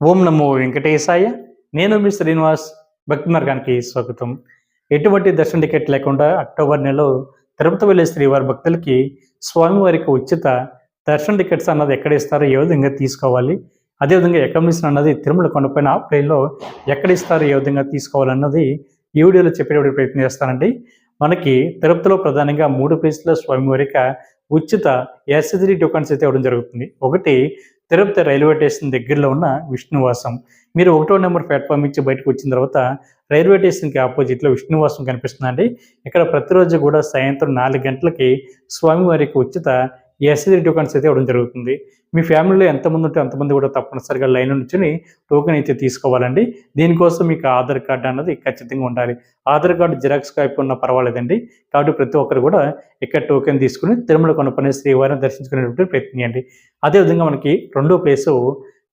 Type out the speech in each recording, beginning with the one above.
ఓం నమో వెంకటేశాయ. నేను మీ శ్రీనివాస్ భక్తి మార్గానికి స్వాగతం. ఎటువంటి దర్శన టికెట్ లేకుండా అక్టోబర్ నెలలో తిరుపతి వెళ్ళే శ్రీవారి భక్తులకి స్వామివారికి ఉచిత దర్శన టికెట్స్ అన్నది ఎక్కడ ఇస్తారో ఏ విధంగా తీసుకోవాలి అదేవిధంగా అకామిడేషన్ అన్నది తిరుమల కొండపైన ఆ ఎక్కడ ఇస్తారో ఏ విధంగా తీసుకోవాలన్నది ఈ వీడియోలో చెప్పేటువంటి ప్రయత్నం చేస్తానండి. మనకి తిరుపతిలో ప్రధానంగా మూడు ప్లేస్లో స్వామివారిక ఉచిత ఎస్ఎస్డి టోకన్స్ అయితే ఇవ్వడం జరుగుతుంది. ఒకటి తిరుపతి రైల్వే స్టేషన్ దగ్గరలో ఉన్న విష్ణువాసం. మీరు ఒకటో నెంబర్ ప్లాట్ఫామ్ ఇచ్చి బయటకు వచ్చిన తర్వాత రైల్వే స్టేషన్కి ఆపోజిట్లో విష్ణువాసం కనిపిస్తుందండి. ఇక్కడ ప్రతిరోజు కూడా సాయంత్రం నాలుగు గంటలకి స్వామివారికి ఉచిత ఎస్ఎస్డి టోకన్స్ అయితే ఇవ్వడం జరుగుతుంది. మీ ఫ్యామిలీలో ఎంతమంది ఉంటే అంతమంది కూడా తప్పనిసరిగా లైన్ నుంచి టోకెన్ అయితే తీసుకోవాలండి. దీనికోసం మీకు ఆధార్ కార్డు అన్నది ఖచ్చితంగా ఉండాలి. ఆధార్ కార్డు జిరాక్స్ కాపీ ఉన్నా పర్వాలేదండి. కాబట్టి ప్రతి ఒక్కరు కూడా ఇక్కడ టోకెన్ తీసుకుని తిరుమల కొనపనే శ్రీవారిని దర్శించుకునేటువంటి ప్రయత్నం చేయండి. అదేవిధంగా మనకి రెండో ప్లేసు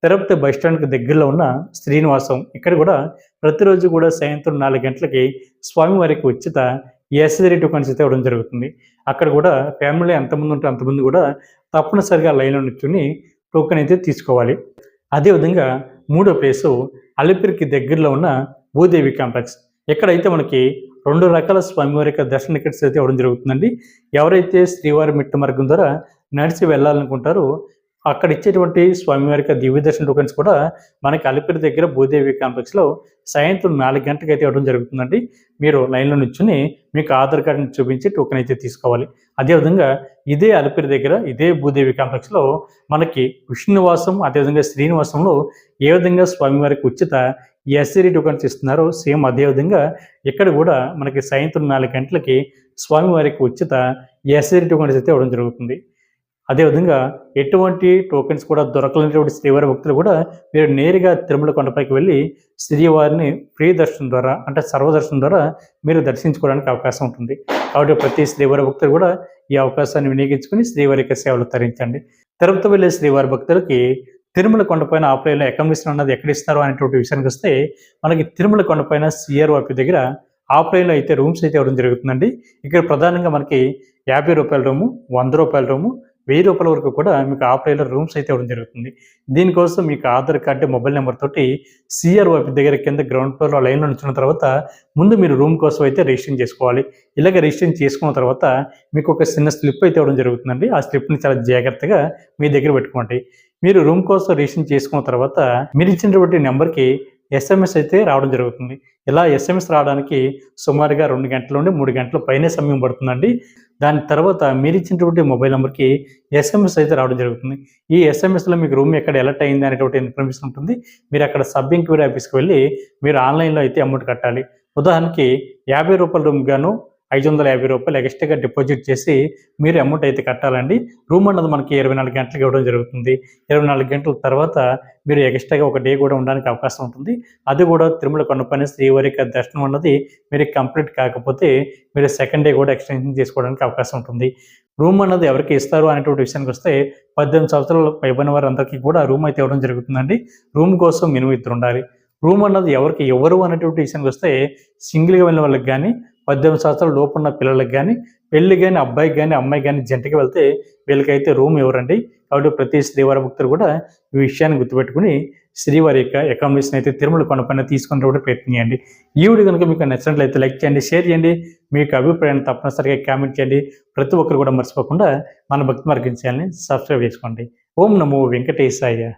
తిరుపతి బస్ స్టాండ్కి దగ్గరలో ఉన్న శ్రీనివాసం. ఇక్కడ కూడా ప్రతిరోజు కూడా సాయంత్రం నాలుగు గంటలకి స్వామివారికి ఉచిత ఎస్ఎస్డి టోకన్స్ అయితే ఇవ్వడం జరుగుతుంది. అక్కడ కూడా ఫ్యామిలీ ఎంతమంది ఉంటే అంతమంది కూడా తప్పనిసరిగా లైన్లో నిల్చుని టోకెన్ అయితే తీసుకోవాలి. అదేవిధంగా మూడో ప్లేసు అలిపిరికి దగ్గరలో ఉన్న భూదేవి కాంప్లెక్స్ ఎక్కడైతే మనకి రెండు రకాల స్వామివారి యొక్క దర్శన టికెట్స్ అయితే ఇవ్వడం జరుగుతుందండి. ఎవరైతే శ్రీవారి మిట్ట మార్గం ద్వారా నడిచి వెళ్ళాలనుకుంటారో అక్కడ ఇచ్చేటువంటి స్వామివారి యొక్క దివ్యదర్శన టోకెన్స్ కూడా మనకి అలిపిరి దగ్గర భూదేవి కాంప్లెక్స్లో సాయంత్రం నాలుగు గంటలకు అయితే ఇవ్వడం జరుగుతుందండి. మీరు లైన్లో నుంచుని మీకు ఆధార్ కార్డుని చూపించి టోకెన్ అయితే తీసుకోవాలి. అదేవిధంగా ఇదే అలిపిరి దగ్గర ఇదే భూదేవి కాంప్లెక్స్లో మనకి విష్ణువాసం అదేవిధంగా శ్రీనివాసంలో ఏ విధంగా స్వామివారికి ఉచిత ఎస్సీరీ టోకెన్స్ ఇస్తున్నారో సేమ్ అదేవిధంగా ఇక్కడ కూడా మనకి సాయంత్రం నాలుగు గంటలకి స్వామివారికి ఉచిత ఎస్సీరీ టోకెన్స్ అయితే ఇవ్వడం జరుగుతుంది. అదేవిధంగా ఎటువంటి టోకెన్స్ కూడా దొరకలేనటువంటి శ్రీవారి భక్తులు కూడా మీరు నేరుగా తిరుమల కొండపైకి వెళ్ళి శ్రీవారిని ఫ్రీ దర్శనం ద్వారా అంటే సర్వదర్శనం ద్వారా మీరు దర్శించుకోవడానికి అవకాశం ఉంటుంది. కాబట్టి ప్రతి శ్రీవారి భక్తులు కూడా ఈ అవకాశాన్ని వినియోగించుకుని శ్రీవారి యొక్క సేవలు తరించండి. తిరుపతి వెళ్ళే శ్రీవారి భక్తులకి తిరుమల కొండపైన ఆపరేలో అకామిడేషన్ అన్నది ఎక్కడ ఇస్తారు అనేటువంటి విషయానికి వస్తే మనకి తిరుమల కొండపైన సిఆర్ఓపి దగ్గర ఆపరేలో అయితే రూమ్స్ అయితే ఇవ్వడం జరుగుతుందండి. ఇక్కడ ప్రధానంగా మనకి యాభై రూపాయల రూము వంద రూపాయల రూము వెయ్యి రూపాయల వరకు కూడా మీకు ఆఫ్లైన్లో రూమ్స్ అయితే ఇవ్వడం జరుగుతుంది. దీనికోసం మీకు ఆధార్ కార్డు మొబైల్ నెంబర్ తోటి సిఆర్ఓపి దగ్గర కింద గ్రౌండ్ ఫ్లోర్లో లైన్లో నిల్చున్న తర్వాత ముందు మీరు రూమ్ కోసం అయితే రిజిస్ట్రేషన్ చేసుకోవాలి. ఇలాగ రిజిస్ట్రేషన్ చేసుకున్న తర్వాత మీకు ఒక చిన్న స్లిప్ అయితే ఇవ్వడం జరుగుతుందండి. ఆ స్లిప్ని చాలా జాగ్రత్తగా మీ దగ్గర పెట్టుకోండి. మీరు రూమ్ కోసం రిజిస్ట్రేషన్ చేసుకున్న తర్వాత మీరు ఇచ్చినటువంటి నెంబర్కి ఎస్ఎంఎస్ అయితే రావడం జరుగుతుంది. ఇలా ఎస్ఎంఎస్ రావడానికి సుమారుగా రెండు గంటల నుండి మూడు గంటల పైనే సమయం పడుతుందండి. దాని తర్వాత మీరు ఇచ్చినటువంటి మొబైల్ నెంబర్కి ఎస్ఎంఎస్ అయితే రావడం జరుగుతుంది. ఈ ఎస్ఎంఎస్లో మీకు రూమ్ ఎక్కడ ఎలర్ట్ అయింది అనేటువంటి ఇన్ఫర్మేషన్ ఉంటుంది. మీరు అక్కడ సబ్ ఎంక్వైరీ ఆఫీస్కి వెళ్ళి మీరు ఆన్లైన్లో అయితే అమౌంట్ కట్టాలి. ఉదాహరణకి యాభై రూపాయల రూమ్ గాను ఐదు వందల యాభై రూపాయలు ఎక్స్ట్రాగా డిపాజిట్ చేసి మీరు అమౌంట్ అయితే కట్టాలండి. రూమ్ అన్నది మనకి ఇరవై నాలుగు గంటలకు ఇవ్వడం జరుగుతుంది. ఇరవై నాలుగు గంటల తర్వాత మీరు ఎక్స్ట్రాగా ఒక డే కూడా ఉండడానికి అవకాశం ఉంటుంది. అది కూడా తిరుమల కొండపైన శ్రీవారి దర్శనం అన్నది మీరు కంప్లీట్ కాకపోతే మీరు సెకండ్ డే కూడా ఎక్స్టెన్షన్ చేసుకోవడానికి అవకాశం ఉంటుంది. రూమ్ అన్నది ఎవరికి ఇస్తారు అనేటువంటి విషయానికి వస్తే పద్దెనిమిది సంవత్సరాల పైబడిన వారందరికీ కూడా రూమ్ అయితే ఇవ్వడం జరుగుతుందండి. రూమ్ కోసం మినిమం ఇద్దరు ఉండాలి. రూమ్ అన్నది ఎవరికి ఎవరు అనేటువంటి విషయానికి వస్తే సింగిల్గా వెళ్ళిన వాళ్ళకి కానీ పద్దెనిమిది సంవత్సరాల లోపు ఉన్న పిల్లలకి కానీ పెళ్ళి కానీ అబ్బాయికి కానీ అమ్మాయి కానీ జంటకి వెళ్తే వీళ్ళకైతే రూమ్ ఇవ్వరండి. కాబట్టి ప్రతి శ్రీవారి భక్తులు కూడా ఈ విషయాన్ని గుర్తుపెట్టుకుని శ్రీవారి యొక్క అకామిడేషన్ అయితే తిరుమల కొండపైన తీసుకుని కూడా ప్రయత్నించండి. ఈ వీడియో కనుక మీకు నచ్చినట్లయితే లైక్ చేయండి షేర్ చేయండి. మీకు అభిప్రాయాన్ని తప్పనిసరిగా కామెంట్ చేయండి. ప్రతి ఒక్కరు కూడా మర్చిపోకుండా మన భక్తి మార్గం సబ్స్క్రైబ్ చేసుకోండి. ఓం నమో వెంకటేశాయ.